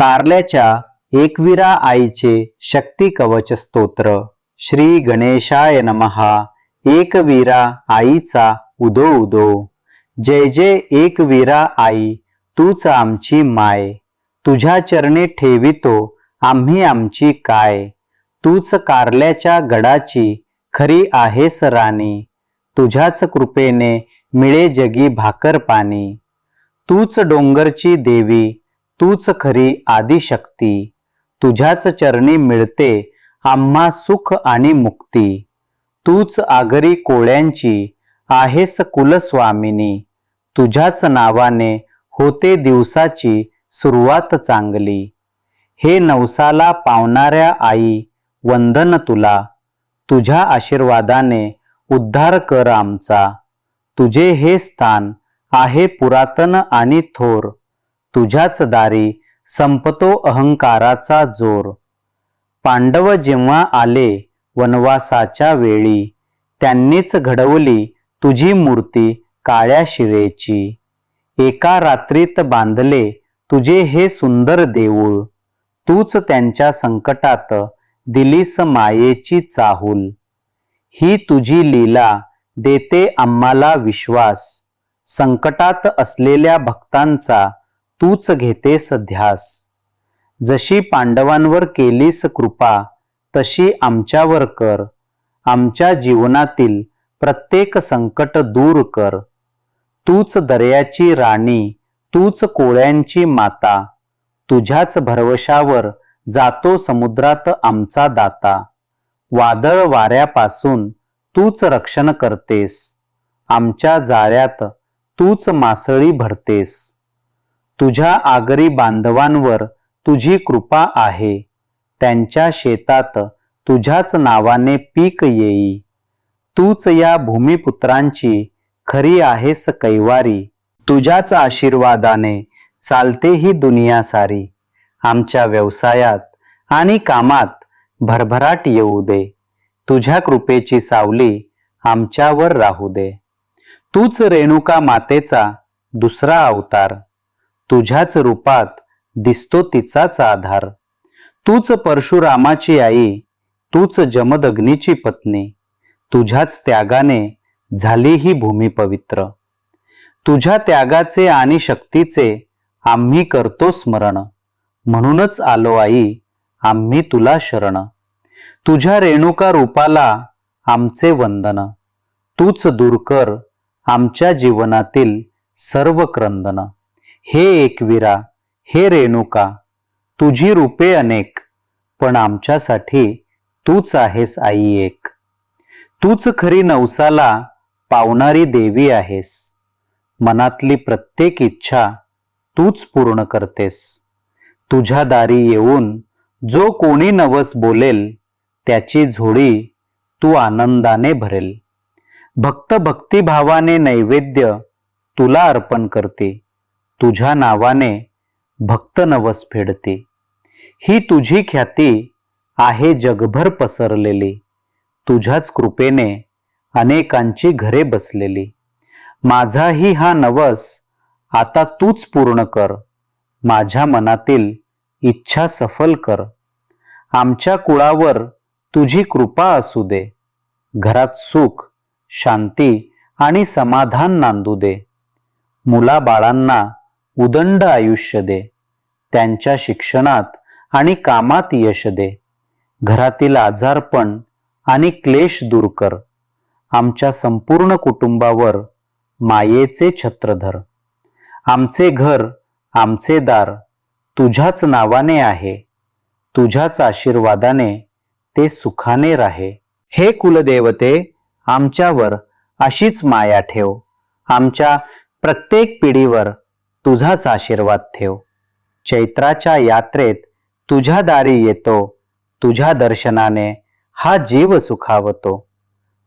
कारल्याच्या एकविरा आईचे शक्ती कवच स्तोत्र. श्री गणेशाय नमहा एकवीरा आईचा उदो उदो. जय जय एकवीरा आई तूच आमची माय. तुझ्या चरणी ठेवितो आम्ही आमची काय. तूच कारल्याच्या गडाची खरी आहेस राणी. तुझ्याच कृपेने मिळे जगी भाकर पाणी तूच डोंगरची देवी तूच खरी आदिशक्ती. तुझ्याच चरणी मिळते आम्हा सुख आणि मुक्ती. तूच आगरी कोळ्यांची आहेस कुलस्वामिनी. तुझ्याच नावाने होते दिवसाची सुरुवात चांगली. हे नवसाला पावणाऱ्या आई वंदन तुला. तुझ्या आशीर्वादाने उद्धार कर आमचा. तुझे हे स्थान आहे पुरातन आणि थोर. तुझ्याच दारी संपतो अहंकाराचा जोर. पांडव जेव्हा आले वनवासाच्या वेळी त्यांनीच घडवली तुझी मूर्ती काळ्या शिरेची एका रात्रीत बांधले तुझे हे सुंदर देऊळ तूच त्यांच्या संकटात दिलीस मायेची चाहूल. ही तुझी लीला देते आम्हाला विश्वास संकटात असलेल्या भक्तांचा तूच घेतेस ध्यास. जशी पांडवांवर केलीस कृपा तशी आमच्यावर कर. आमच्या जीवनातील प्रत्येक संकट दूर कर. तूच दर्याची राणी तूच कोळ्यांची माता. तुझ्याच भरवशावर जातो समुद्रात आमचा दाता. वादळ वाऱ्यापासून तूच रक्षण करतेस. आमच्या जाळ्यात तूच मासळी भरतेस. तुझ्या आगरी बांधवांवर तुझी कृपा आहे. त्यांच्या शेतात तुझ्याच नावाने पीक येई. तूच या भूमिपुत्रांची खरी आहेस कैवारी. तुझ्याच आशीर्वादाने चालते ही दुनिया सारी. आमच्या व्यवसायात आणि कामात भरभराट येऊ दे. तुझ्या कृपेची सावली आमच्यावर राहू दे. तूच रेणुका मातेचा दुसरा अवतार. तुझ्याच रूपात दिसतो तिचाच आधार. तूच परशुरामाची आई तूच जमदग्नीची पत्नी तुझ्याच त्यागाने झाली ही भूमी पवित्र. तुझ्या त्यागाचे आणि शक्तीचे आम्ही करतो स्मरण. म्हणूनच आलो आई आम्ही तुला शरण. तुझ्या रेणुका रूपाला आमचे वंदन. तूच दूर कर आमच्या जीवनातील सर्व क्रंदन. हे एकवीरा हे रेणुका तुझी रूपे अनेक पण आमच्यासाठी तूच आहेस आई एक. तूच खरी नवसाला पावणारी देवी आहेस. मनातली प्रत्येक इच्छा तूच पूर्ण करतेस. तुझ्या दारी येऊन जो कोणी नवस बोलेल त्याची झोळी तू आनंदाने भरेल. भक्त भक्तिभावाने नैवेद्य तुला अर्पण करते. तुझ्या नावाने भक्त नवस फेडते. ही तुझी ख्याती आहे जगभर पसरलेली. तुझ्याच कृपेने अनेकांची घरे बसलेली. माझाही हा नवस आता तूच पूर्ण कर. माझ्या मनातील इच्छा सफल कर. आमच्या कुळावर तुझी कृपा असू दे. घरात सुख शांती आणि समाधान नांदू दे. मुलाबाळांना उदंड आयुष्य दे. त्यांच्या शिक्षणात आणि कामात यश दे. घरातील आजारपण आणि क्लेश दूर कर. आमच्या संपूर्ण कुटुंबावर मायेचे छत्रधर आमचे घर आमचे दार तुझ्याच नावाने आहे. तुझ्याच आशीर्वादाने ते सुखाने राहे. हे कुलदेवते आमच्यावर अशीच माया ठेव. आमच्या प्रत्येक पिढीवर तुझाच आशीर्वाद ठेव. चैत्राच्या यात्रेत तुझ्या दारी येतो. तुझ्या दर्शनाने हा जीव सुखावतो.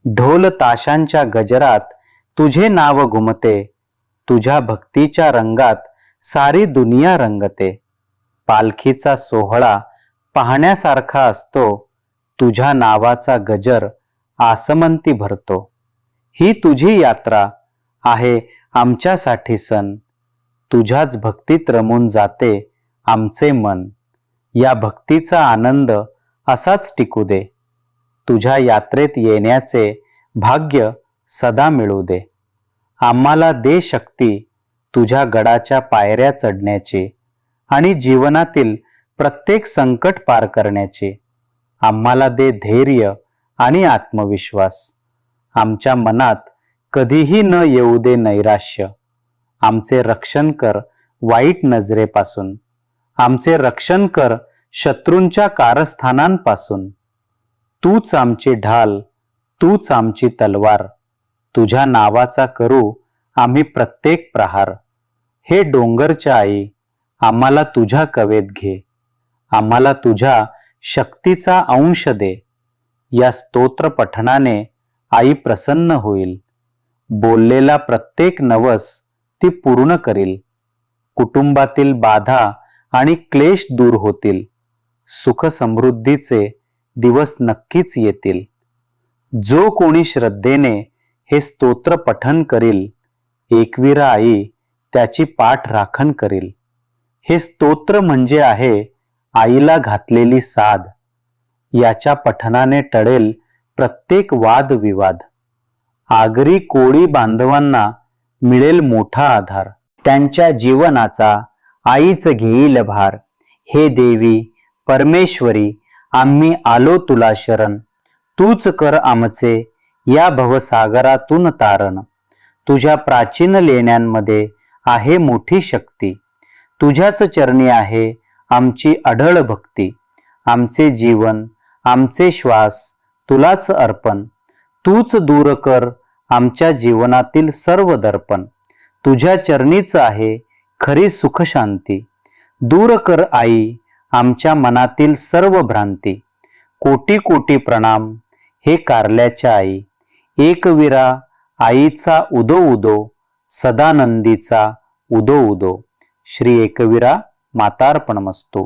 ढोल ताशांच्या गजरात तुझे नाव घुमते. तुझ्या भक्तीच्या रंगात सारी दुनिया रंगते. पालखीचा सोहळा पाहण्यासारखा असतो. तुझ्या नावाचा गजर आसमंती भरतो. ही तुझी यात्रा आहे आमच्यासाठी सण. तुझ्याच भक्तीत रमून जाते आमचे मन. या भक्तीचा आनंद असाच टिकू दे. तुझ्या यात्रेत येण्याचे भाग्य सदा मिळू दे. आम्हाला दे शक्ती तुझ्या गडाच्या पायऱ्या चढण्याची आणि जीवनातील प्रत्येक संकट पार करण्याची. आम्हाला दे धैर्य आणि आत्मविश्वास. आमच्या मनात कधीही न येऊ दे नैराश्य. आमचे रक्षण कर वाईट नजरेपासून. आमचे रक्षण कर शत्रूंच्या कारस्थानांपासून. तूच आमची ढाल तूच आमची तलवार. तुझ्या नावाचा करू आम्ही प्रत्येक प्रहार. हे डोंगरच्या आई आम्हाला तुझ्या कवेत घे. आम्हाला तुझ्या शक्तीचा अंश दे. या स्तोत्र पठणाने आई प्रसन्न होईल. बोललेला प्रत्येक नवस ती पूर्ण करील. कुटुंबातील बाधा आणि क्लेश दूर होतील. सुख समृद्धीचे दिवस नक्कीच येतील. जो कोणी श्रद्धेने हे स्तोत्र पठन करील एकवीरा आई त्याची पाठ राखण करील. हे स्तोत्र म्हणजे आहे आईला घातलेली साध. याच्या पठनाने टळेल प्रत्येक वादविवाद. आगरी कोळी बांधवांना मिळेल मोठा आधार. त्यांच्या जीवनाचा आईच घेईल भार. हे देवी परमेश्वरी आम्ही आलो तुला शरण. तूच कर आमचे या भवसागरातून तारण. तुझ्या प्राचीन लेण्यांमध्ये आहे मोठी शक्ती. तुझ्याच चरणी आहे आमची अढळ भक्ती. आमचे जीवन आमचे श्वास तुलाच अर्पण. तूच दूर कर आमच्या जीवनातील सर्व दर्पण. तुझ्या चरणीच आहे खरी सुखशांती. दूर कर आई आमच्या मनातील सर्व भ्रांती. कोटी कोटी प्रणाम हे कारल्याच्या आई. एकवीरा आईचा उदो उदो सदानंदीचा उदो उदो. श्री एकविरा मातार्पणमस्तू.